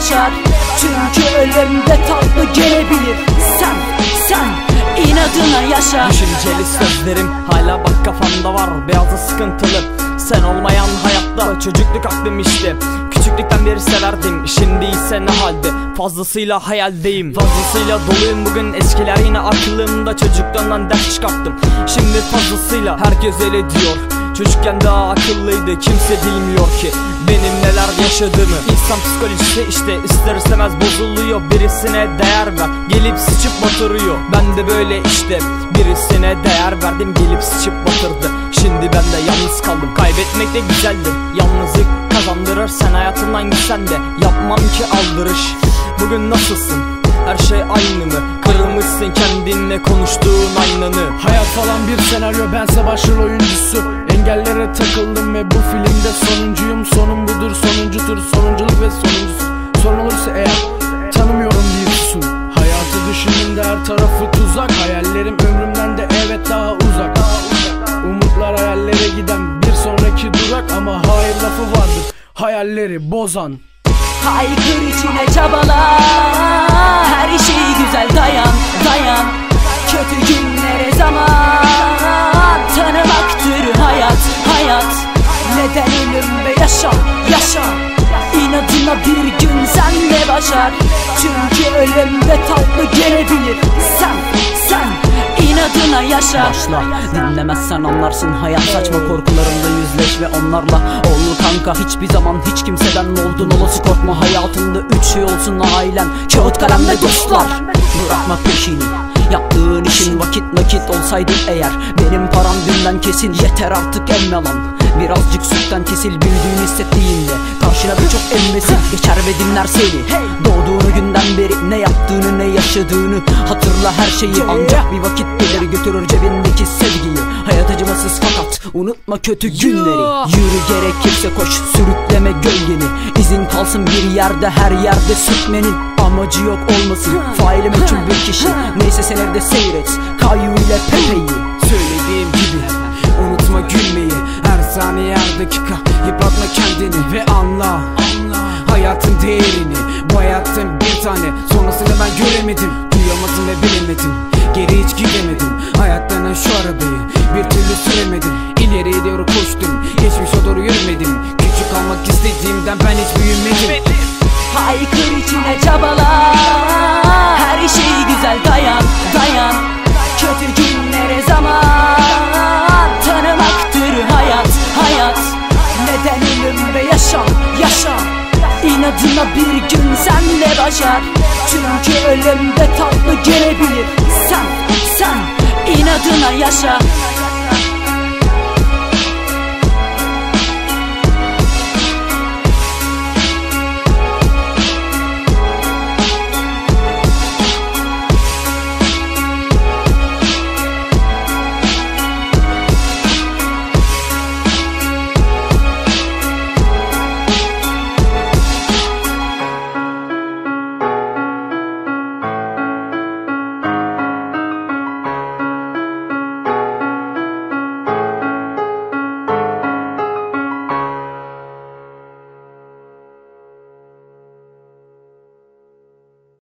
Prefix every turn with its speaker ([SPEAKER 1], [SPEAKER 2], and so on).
[SPEAKER 1] başar Çünkü ölümde tatlı gelebilir. Sen, sen inadına yaşa.
[SPEAKER 2] Düşünceli sözlerim hala bak kafamda var. Beyazı sıkıntılı. Sen olmayan hayatta Çocukluk aklım işte. Küçüklükten beri severdim. Şimdi ise ne halde? Fazlasıyla hayaldeyim. Fazlasıyla doluyum bugün. Eskiler yine aklımda. Çocukluğumdan ders çıkarttım. Şimdi fazlasıyla herkes öyle diyor. Çocukken daha akıllıydı. Kimse bilmiyor ki. Benim neler yaşadığımı İnsan psikolojisi işte ister istemez bozuluyor. Birisine değer ver gelip sıçıp batırıyor. Ben de böyle işte birisine değer verdim gelip sıçıp batırdı. Şimdi ben de yalnız kaldım. Kaybetmek de güzeldir. Yalnızlık kazandırır. Sen hayatından gitsen de Yapmam ki aldırış. Bugün nasılsın? Her şey aynı mı? Kırılmışsın kendinle konuştuğun aynanı.
[SPEAKER 3] Hayat falan bir senaryo bense başrol oyuncusu. Engellere takıldım ve bu filmde sonuncuyum. Sonum budur sonuncu tur sonunculuk ve sonuncusu. Sorun olursa eğer tanımıyorum diye susun Hayatı düşündüğümde her tarafı tuzak. Hayallerim ömrümden de evet daha uzak. Umutlar hayallere giden bir sonraki durak. Ama hayır lafı vardır hayalleri bozan.
[SPEAKER 1] Haykır içine çabala başar. Çünkü ölümde tatlı gelebilir. Sen sen inadına yaşa.
[SPEAKER 2] Başla. Dinlemezsen anlarsın hayat. Saçma korkularınla yüzleş ve onlarla Ol kanka. Hiçbir zaman hiç kimseden oldun olası korkma. Hayatında üç şey olsun ailen. Kağıt kalem ve dostlar. Bırakma peşini. Yaptığın işin vakit nakit olsaydı eğer. Benim param dünden kesin. Yeter artık emme lan. Birazcık sütten kesil. Bildiğini hissettiğinde Karşına birçok emmesin geçer ve dinler seni. Doğduğunu günden beri ne yaptığını ne yaşadığını Hatırla her şeyi. Ancak bir vakit gelir götürür cebindeki sevgiyi. Hayat acımasız fakat unutma kötü günleri. Yürü gerekirse koş sürükleme gölgeni. İzin kalsın bir yerde her yerde sürtmenin Amacı yok olmasın. Faili meçhul bir kişi Neyse sen evde seyret. Kayu ile Pepe'yi.
[SPEAKER 4] Söylediğim gibi unutma gülmeyi. Her saniye her dakika yıpratma kendini. ve Gidemedim. Hayattan şu arabayı bir türlü süremedim. İleriye doğru koştum Geçmişe doğru yürümedim. Küçük kalmak istediğimden ben hiç büyümedim.
[SPEAKER 1] Haykır içine çabala Her şey güzel dayan dayan. Kötü günlere zaman. Tanımaktır hayat hayat. Neden ölüm ve yaşam yaşam. İnadına bir gün sen de başar. Çünkü ölümde tatlı gelebilir Sen sen inadına yaşa